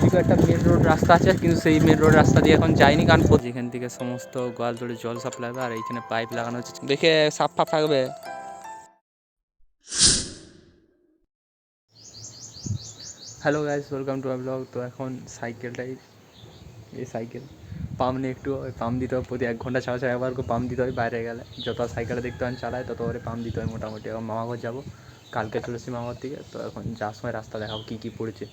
এদিকে একটা main road রাস্তা আছে কিন্তু সেই মেন রোড রাস্তা দিয়ে এখন যায়নি কারণ যেখান থেকে সমস্ত গোয়াল ধরে জল সাপ্লাই আর এইখানে পাইপ লাগানো হচ্ছে দেখে সাফ ফাফ থাকবে। Hello guys welcome to my blog তো এখন সাইকেলটাই এই সাইকেল পাম্প নিয়ে একটু ওই পাম্প দিতে হয় প্রতি এক ঘণ্টা ছাড়া ছাড়া একবার করে পাম্প দিতে হয় বাইরে গেলে। যত সাইকেলে দেখতে হয় চালায় তত করে পাম্প দিতে হয় মোটামুটি। এখন মামাঘর যাব কালকে চলেছি মামাঘর থেকে তো এখন যাওয়ার সময় রাস্তা দেখাবো কী কী পড়েছে।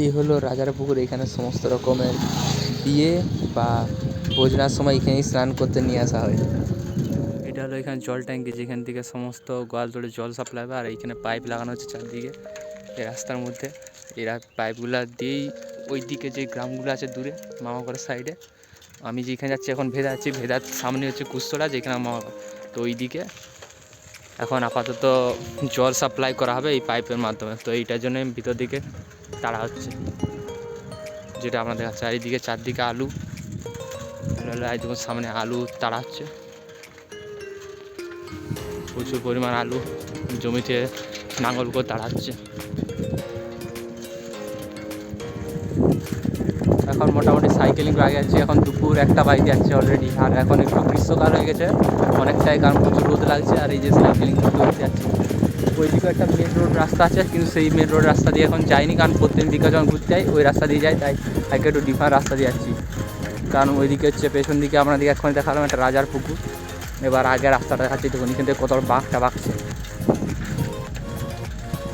এই হলো রাজার পুকুর, এখানে সমস্ত রকমের বিয়ে বা ভোজনার সময় এখানেই স্নান করতে নিয়ে আসা হয়। এটা হলো এখানে জল ট্যাঙ্কি, যেখান থেকে সমস্ত গোয়াল ধরে জল সাপ্লাই হবে আর এইখানে পাইপ লাগানো হচ্ছে চারদিকে, এই রাস্তার মধ্যে। এরা পাইপগুলো দিয়েই ওই দিকে যে গ্রামগুলো আছে দূরে মামাঘরের সাইডে আমি যেখানে যাচ্ছি এখন ভেদা আছি, ভেদার সামনে হচ্ছে কুস্তরা যেখানে আমার তো ওই দিকে এখন আপাতত জল সাপ্লাই করা হবে এই পাইপের মাধ্যমে। তো এইটার জন্য ভিতর দিকে হচ্ছে। যেটা দেখাচ্ছে আর এইদিকে চারদিকে আলু। একদম সামনে আলু তাড়া হচ্ছে। প্রচুর পরিমাণ আলু জমিতে নাঙল করে তাড়াচ্ছে এখন মোটামুটি সাইকেলিং আগে যাচ্ছে, এখন দুপুর একটা বাইক যাচ্ছে অলরেডি আর এখন একটু গ্রীষ্মকাল হয়ে গেছে, অনেকটাই কারণ প্রচুর রোদ লাগছে, আর এই যে সাইকেলিং করতে যাচ্ছে। ওইদিকে একটা মেন রোড রাস্তা আছে, কিন্তু সেই মেন রোড রাস্তা দিয়ে এখন যাইনি, কারণ প্রত্যেক দিকে যখন ঘুরতে যাই, ওই রাস্তা দিয়ে যাই, তাই আগে একটু ডিফারেন্ট রাস্তা দিয়ে যাচ্ছি। কারণ ওইদিকে হচ্ছে পেছন দিকে আপনাদেরকে এখন দেখালাম একটা রাজার পুকুর। এবার আগে রাস্তাটা দেখাচ্ছি দেখুন এখান থেকে কত বাঘটা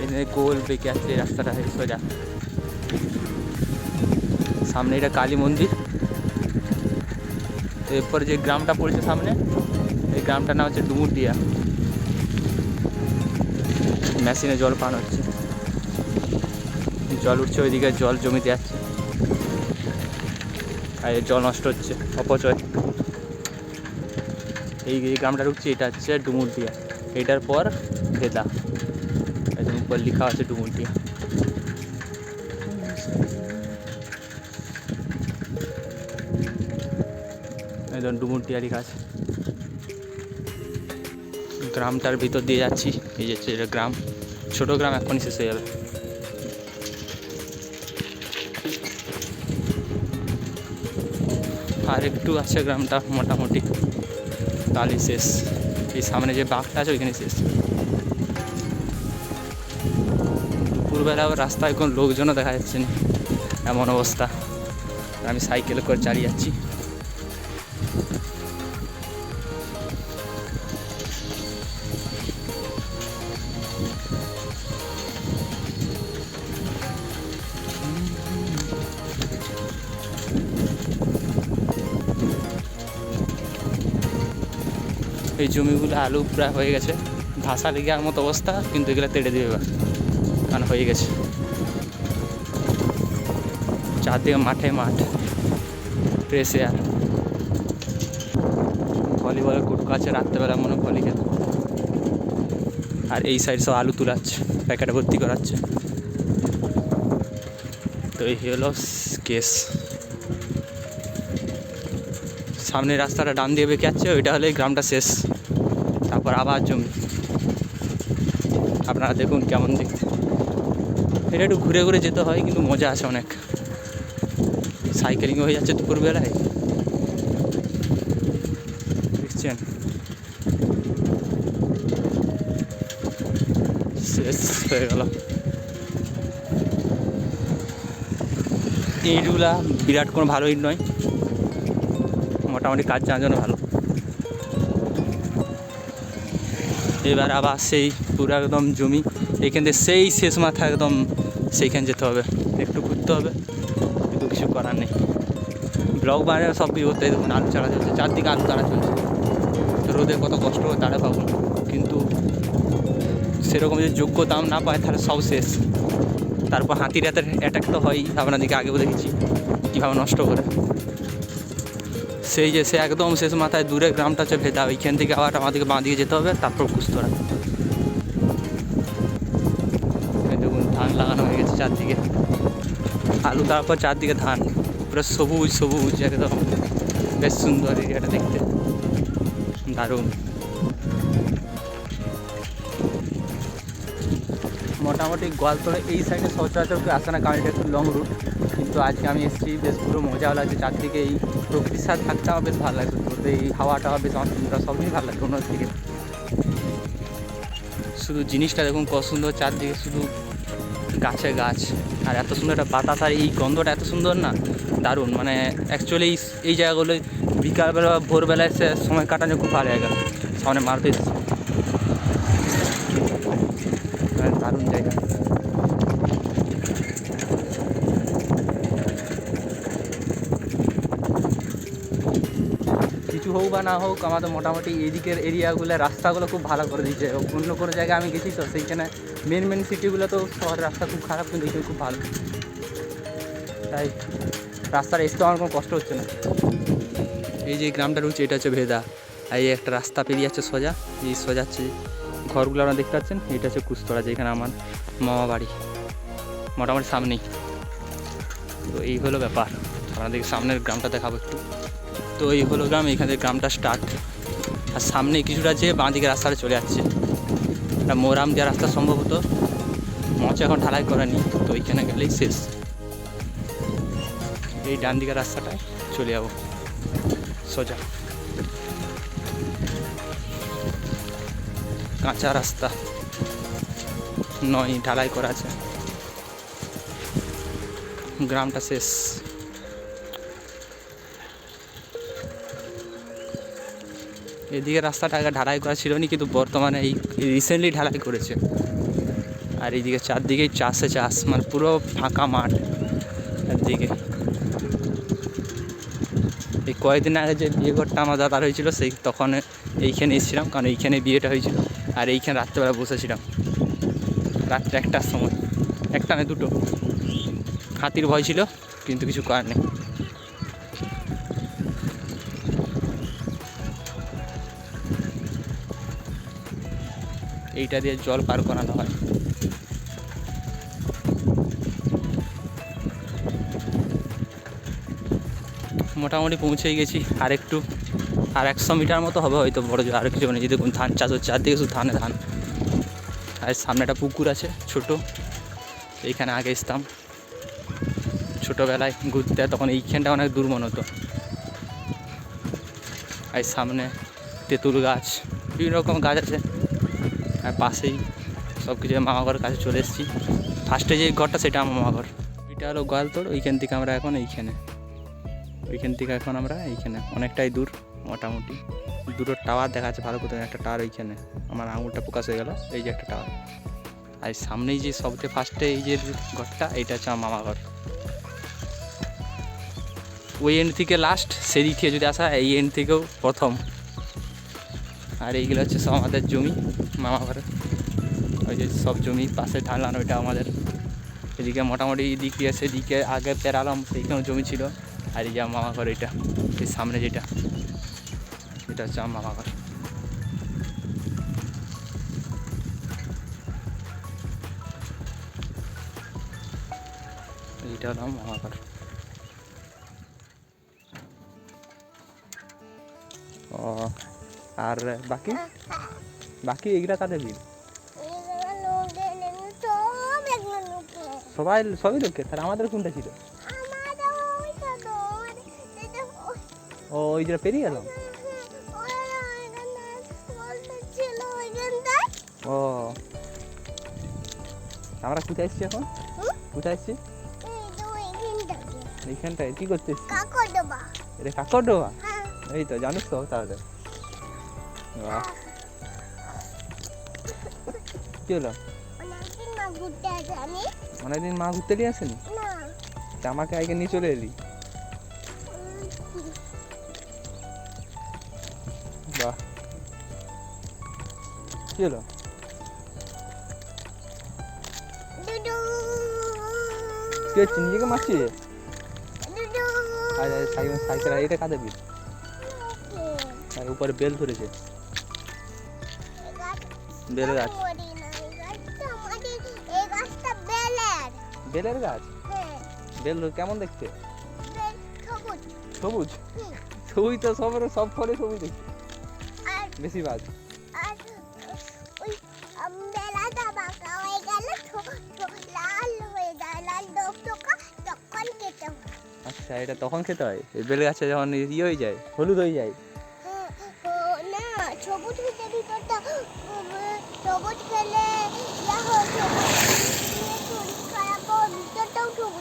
এখানে গোল বেঁকে আছে এই রাস্তাটা সোজা সামনে এটা কালী মন্দির। এরপর যে গ্রামটা পড়েছে সামনে, এই গ্রামটার নাম হচ্ছে ডুমুরডিয়া মেশিনে জল পান হচ্ছে। জল উঠছে ওইদিকে, জল জমিতে যাচ্ছে। আর জল নষ্ট হচ্ছে, অপচয়। এই এই গ্রামটা ঢুকছে, এটা হচ্ছে ডুমুরডিয়া এটার পর ভেদা। একদম উপর লেখা আছে ডুমুরডিয়া একদম ডুমুরডিয়া লেখা আছে। গ্রামটার ভিতর দিয়ে যাচ্ছি। এই যে গ্রাম। ছোট গ্রাম এখনই শেষ হয়ে যাবে। আর একটু আছে গ্রামটা, মোটামুটি। তাহলে শেষ। এই সামনে যে বাঘটা আছে ওইখানে শেষ। দুপুরবেলা রাস্তায় কোনো লোকজনও দেখা যাচ্ছে না। এমন অবস্থা। আমি সাইকেলে করে চালিয়ে যাচ্ছি। এই জমিগুলো আলু প্রায় হয়ে গেছে। ভাষা লেগে মতো অবস্থা, কিন্তু এগুলো তেড়ে দেবে এবার। কারণ হয়ে গেছে। চারদিকে মাঠে মাঠ। প্রেস এয়ার ভলিবলের কুটকো আছে রাত্রেবেলা, মনে ভলি খেতে আর এই সাইড সব আলু তুলাচ্ছে প্যাকেটে ভর্তি করাচ্ছে। তো এই হলো কেস সামনে রাস্তাটা ডান দিয়ে বেঁকে যাচ্ছে, ওইটা হলে গ্রামটা শেষ। তারপর আবার জমি। আপনারা দেখুন কেমন দেখতে। এটা একটু ঘুরে ঘুরে যেতে হয়, কিন্তু মজা আছে অনেক। সাইকেলিং হয়ে যাচ্ছে দুপুরবেলায়। দেখছেন? শেষ হয়ে গেল। ইটগুলা বিরাট কোনো ভালো ইট নয়। মোটামুটি কাজ জানার জন্য ভালো। এবার আবার সেই পুরো একদম জমি, এখান থেকে সেই শেষ মাথা একদম সেইখানে যেতে হবে। একটু ঘুরতে হবে, কিন্তু কিছু করার নেই। ব্লক বানিয়ে সব করতে দেখুন আলু চারা চলছে, চারদিকে আলু তারা চলছে। রোদে কত কষ্ট তারা পাবো কিন্তু সেরকম যদি যোগ্য দাম না পায়, তাহলে সব শেষ। তারপর হাতির হাতের অ্যাটাক তো হয় আপনাদেরকে আগেও দেখেছি কীভাবে নষ্ট করে। সেই যে সে একদম শেষ মাথায় দূরে গ্রামটা হচ্ছে ভেদা ওইখান থেকে আবার আমাদেরকে বাঁধিয়ে যেতে হবে, তারপর কুস্তরা। দেখুন, ধান লাগানো হয়ে গেছে চারদিকে। আলু, তারপর চারদিকে ধান। পুরো সবুজ সবুজ, একদম। বেশ সুন্দর এরিয়াটা দেখতে। দারুণ। মোটামুটি গোয়ালতোড়ে এই সাইডে সচরাচর কেউ আসে না, কারণ এটা একটু লং রুট কিন্তু আজকে আমি এসেছি, বেশ পুরো মজাও লাগছে চারদিকে, এই প্রকৃতির সাথে থাকতে আমার বেশ ভালো লাগছে। তো এই হাওয়াটা বেশ আমার সব কিছু ভালো লাগছে অন্য দিকে শুধু জিনিসটা দেখুন কত সুন্দর চারদিকে, শুধু গাছে গাছ। আর এত সুন্দর একটা বাতাস, আর এই গন্ধটা এত সুন্দর না, দারুণ। মানে অ্যাকচুয়ালি এই জায়গাগুলোয় বিকালবেলা বা ভোরবেলায় এসে সময় কাটানো খুব ভালো জায়গা। সামনে মার্কেট দারুণ জায়গা। কিছু হোক বা না হোক আমাদের মোটামুটি এদিকের এরিয়াগুলো রাস্তাগুলো খুব ভালো করে দিয়েছে। অন্য কোনো জায়গায় আমি গেছি তো সেইখানে মেন মেন সিটিগুলো তো শহরের রাস্তা খুব খারাপ কিন্তু এখানে খুব ভালো। তাই রাস্তার এসতে আমার কোনো কষ্ট হচ্ছে না। এই যে গ্রামটা রয়েছে এটা হচ্ছে ভেদা। আর এই একটা রাস্তা পেরিয়ে যাচ্ছে সোজা এই সোজা হচ্ছে ঘরগুলো আপনারা দেখতে পাচ্ছেন। এটা হচ্ছে কুস্তরা, যেখানে আমার মামা বাড়ি। মোটামুটি সামনেই। তো এই হলো ব্যাপার। আপনাদের সামনের গ্রামটা দেখাবো একটু। তো এই হলো গ্রাম, এখানে গ্রামটা স্টার্ট আর সামনে কিছুটা যে বাঁ দিকে রাস্তাটা চলে যাচ্ছে। মোরাম দেওয়া রাস্তা সম্ভবত। মঞ্চ এখন ঢালাই করেনি, তো ওইখানে গেলেই শেষ। এই ডান দিকের রাস্তাটায় চলে যাব। সোজা। কাঁচা রাস্তা। নয়, ঢালাই করা আছে। গ্রামটা শেষ। এদিকে রাস্তাটা আগে ঢালাই করা ছিল না, কিন্তু বর্তমানে এই রিসেন্টলি ঢালাই করেছে। আর এইদিকে চারদিকেই চাষে চাষ মানে পুরো ফাঁকা মাঠ একদিকে। এই কয়েকদিন আগে যে বিয়ে ঘরটা আমার দাদার হয়েছিল, সেই তখন এইখানে এসেছিলাম, কারণ এইখানে বিয়েটা হয়েছিল। আর এইখানে রাত্রেবেলা বসেছিলাম। রাত্রে একটার সময়। একটা না দুটো। হাতির ভয় ছিল, কিন্তু কিছু করার নেই। এইটা দিয়ে জল পার করানো হয়। মোটামুটি পৌঁছেই গেছি আর একটু আর একশো মিটার মতো হবে হয়তো বড় আর কিছু নেই দেখুন ধান চাষ হচ্ছে, চারদিকে শুধু ধানে ধান। আর সামনে একটা পুকুর আছে, ছোট। এইখানে আগে আসতাম। ছোটোবেলায় ঘুরতে, তখন এইখানটা অনেক দূর মনে হতো। আর সামনে তেঁতুল গাছ, বিভিন্ন রকম গাছ আছে। আর পাশেই সব কিছু মামা ঘরের কাছে চলে এসেছি। ফার্স্টে যে ঘরটা, সেটা আমার মামা ঘর। এটা হলো গোয়ালতোড়, ওইখান থেকে আমরা এখন এইখানে। ওইখান থেকে এখন আমরা এইখানে, অনেকটাই দূর। মোটামুটি। দুটো টাওয়ার দেখা যাচ্ছে ভালো করে, একটা টাওয়ার ওইখানে। আমার আঙুলটা প্রকাশ হয়ে গেল, এই যে একটা টাওয়ার আর সামনেই যে সবচেয়ে ফার্স্টে এই যে ঘরটা, এইটা হচ্ছে আমার মামা ঘর। ওই এন্ড থেকে লাস্ট সেদিক থেকে যদি আসা, এই এন্ড থেকেও প্রথম। আর এইগুলো হচ্ছে সব আমাদের জমি মামা ঘরে। ওই যে সব জমি পাশে ঢালান, ওইটা আমাদের। এদিকে মোটামুটি এদিক সেদিকে আগে পেরালাম, সেইখানেও জমি ছিল। আর এই যে মামা ঘর এটা এই সামনে যেটা। এটা হচ্ছে আমার ঘর এইটা হলো মামা ও আর বাকি? বাকি এইগুলা কাদের বিল? সবাই সবই লোককে? তাহলে আমাদের কোনটা ছিল? ও ওই যেটা পেরিয়ে গেলাম ও। আমরা কোথায় এসছি এখন? কোথায় এসছি? এইখানটায়। কি করতে এসছি এটা কাকর ডোবা এই তো জানিস তো তাহলে। বাহ। কি হলো? অনেকদিন মা ঘুরতে নিয়ে আসেনি? তা আমাকে আগে নিয়ে চলে এলি। বাহ। কি হলো? কি হচ্ছে নিজেকে মারছি? সাইকেল সাইকেল এটা কাঁদে বিল আর উপরে বেল ধরেছে। বেল গাছ বেলের। গাছ? বেল কেমন দেখতে? সবুজ। সবুজ? তো সব সব ফলে সবুজ দেখতে। বেশিরভাগ আচ্ছা এটা তখন খেতে হয়? এই বেল গাছে যখন ইয়ে হয়ে যায় হলুদ হয়ে যায়? ও, না সবুজ ভিতরটা সবুজ খেলে হয় হয়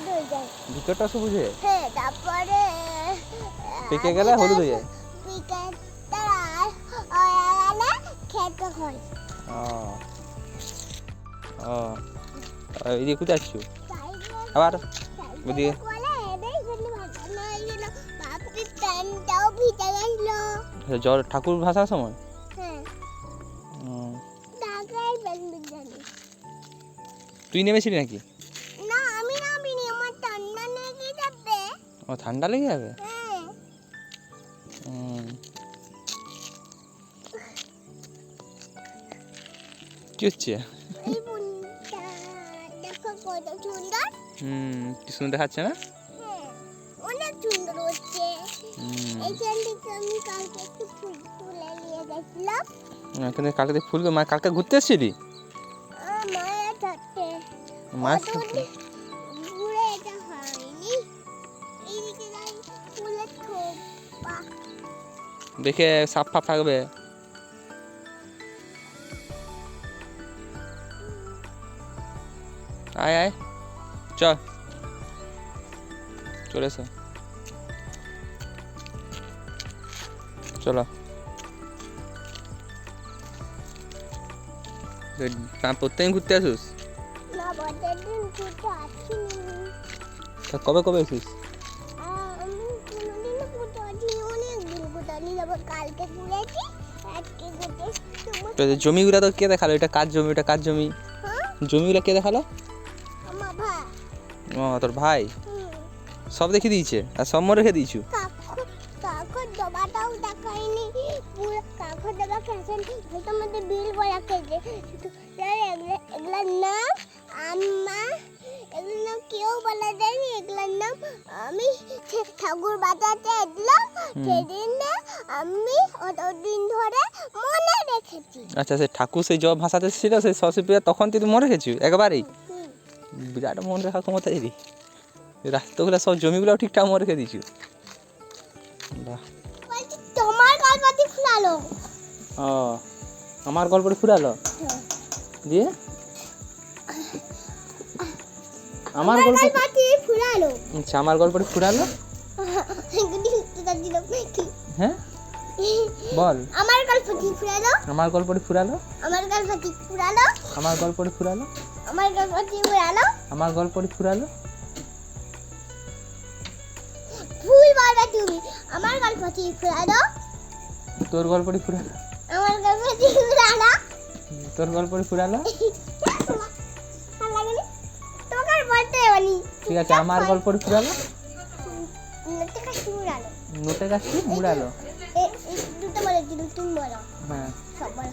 হয়ে ভিতরটা সবুজ হয়ে হ্যাঁ তারপরে পেকে গেলে হলুদ হয়ে যায়? খেতে হয়। ও ও এদিকে কোথায় আসছো? আবার ওদিকে? জল ঠাকুর ভাসার সময় হ্যাঁ। তুই নেমেছিলি নাকি? না আমি নামিনি আমার ঠান্ডা লেগে যাবে। ও ঠান্ডা লেগে যাবে? হ্যাঁ। কি হচ্ছে? হুম কি সুন্দর দেখাচ্ছে না? সুন্দর হচ্ছে এইখান থেকে আমি কালকে একটু ফুল তুলে নিয়ে গেছিলাম। এখানে কালকে ফুল মা কালকে ঘুরতে এসেছিলি? মায়ের সাথে ঘুরে এটা হয়নি। এইদিকে ফুলের থোপা। দেখে সাপ ফাপ থাকবে। আয় আয়। চল। চলে এসো। চলো। প্রত্যেকদিন ঘুরতে আসিস? তা কবে কবে তো জমিগুলো তো কে দেখাল? এটা কার জমি? এটা কার জমি? হ্যাঁ? জমিগুলো কে দেখাল? ও তোর ভাই? সব দেখে দিয়েছে? আর সব রেখে দিয়েছু? আমি ঠাকুর বাজাতে এলাম। সেদিন আমি অতদিন ধরে মনে রেখেছি। আচ্ছা সে ঠাকুর সেই জব ভাষাতে ছিল সেই সরস্বতী পূজা তখন তুই মনে রেখেছিস একবারেই। বিরাট মনে রাখার ক্ষমতা এরি রাস্তাগুলো সব জমিগুলো ঠিকঠাক মনে রেখে দিয়েছি। বাহ। তোমার গল্পটি ফুলালো ও আমার গল্পটি ফুরালো? দিয়ে? আমার গল্প ফুলালো আচ্ছা আমার গল্পটি ফুরালো? হ্যাঁ? বল। আমার গল্পটি ফুরালো। আমার গল্পটি ফুরালো? আমার গল্পটি ফুরালো। আমার গল্পটি ফুরালো? আমার গল্পটি ফুরালো। আমার গল্পটি ফুরালো? ফুল বলবে তুমি। আমার গল্পটি ফুরালো। তোর গল্পটি ফুরালো? আমার গল্পটি ফুরালো। তোর গল্পটি ফুরালো? ঠিক আছে আমার নতুন কাছে ফুরালো নোটে গাছটি মুড়ালো। দুটো বলে দিল তুমি বলো। হ্যাঁ। সব বলো।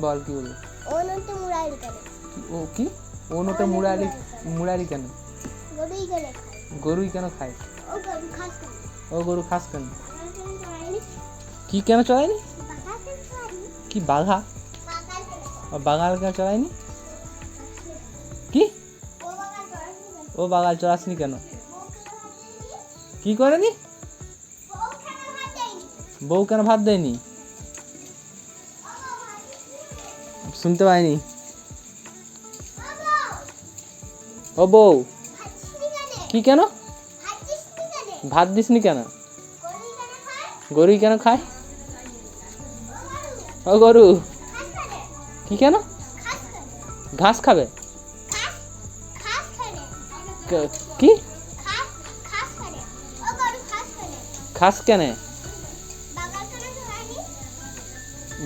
বল কি বলব ও নতুন মুড়াইল কেন? কি- ও কি ও নোটে মুড়ালি মুড়ালি কেন? গরুই কেন খায়? গরুই কেন খায়? ও গরু খাস কেন? ও গরু খাস কেন? কি কেন চড়ায়নি? কেন কি বাঘা? বাঘা কেন চড়ায়নি? ও বাগাল চড়াসনি কেন কি করেনি? বউ কেন ভাত দেয়নি শুনতে পাইনি ও বউ? কি কেন ভাত দিসনি কেন? ভাত কেন গরুই কেন খায়? ও গরু, গরু? কি কেন ঘাস খাবে? ক- খাস? কেন?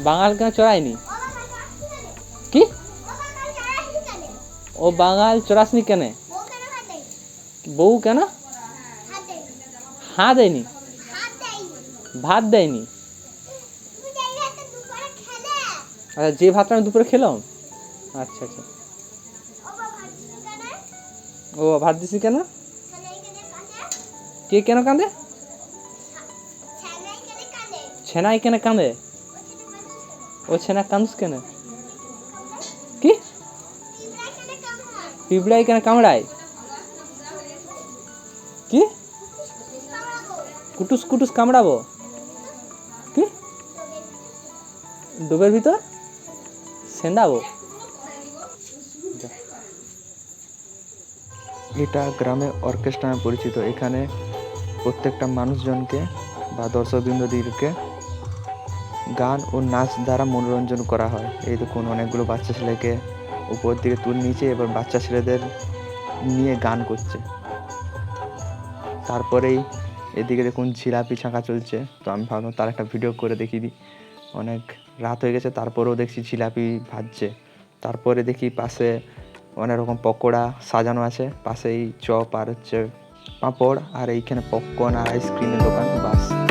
বাঙাল কেন চড়ায়নি? কি ও বাঙাল চড়াসনি কেন? বউ কেন। হাঁ দেয়নি ভাত দেয়নি। আচ্ছা যে ভাতটা আমি দুপুরে খেলাম আচ্ছা আচ্ছা ও বাবা ভাত দিসনি কেন? ও, ভাত দিছি কেন? কে কেন কাঁদে? ছানাই কেন কাঁদে? ও ছেলে কাঁদিস কেন? ছেনা কি? পিঁপড়া কেন কামড়ায়? কি? কুটুস কুটুস কামড়াবো? কি? ডুবের ভিতর? সেন্দাবো? এটা গ্রামে অর্কেস্ট্রা নামে পরিচিত। এখানে প্রত্যেকটা মানুষজনকে বা দর্শকবৃন্দদেরকে গান ও নাচ দ্বারা মনোরঞ্জন করা হয়। এই দেখুন, অনেকগুলো বাচ্চা ছেলেকে উপর দিকে তুলে নিচে এবার বাচ্চা ছেলেদের নিয়ে গান করছে। তারপরেই এদিকে দেখুন জিলাপি ছাঁকা চলছে। তো আমি ভাবলাম, তার একটা ভিডিও করে দেখিয়ে দিই। অনেক রাত হয়ে গেছে, তারপরেও দেখছি জিলাপি ভাজছে। তারপরে দেখি পাশে অনেক রকম পকোড়া সাজানো আছে। পাশেই চপ আর হচ্ছে পাঁপড়, আর এইখানে পপকর্ন আর আইসক্রিমের দোকান, বাস।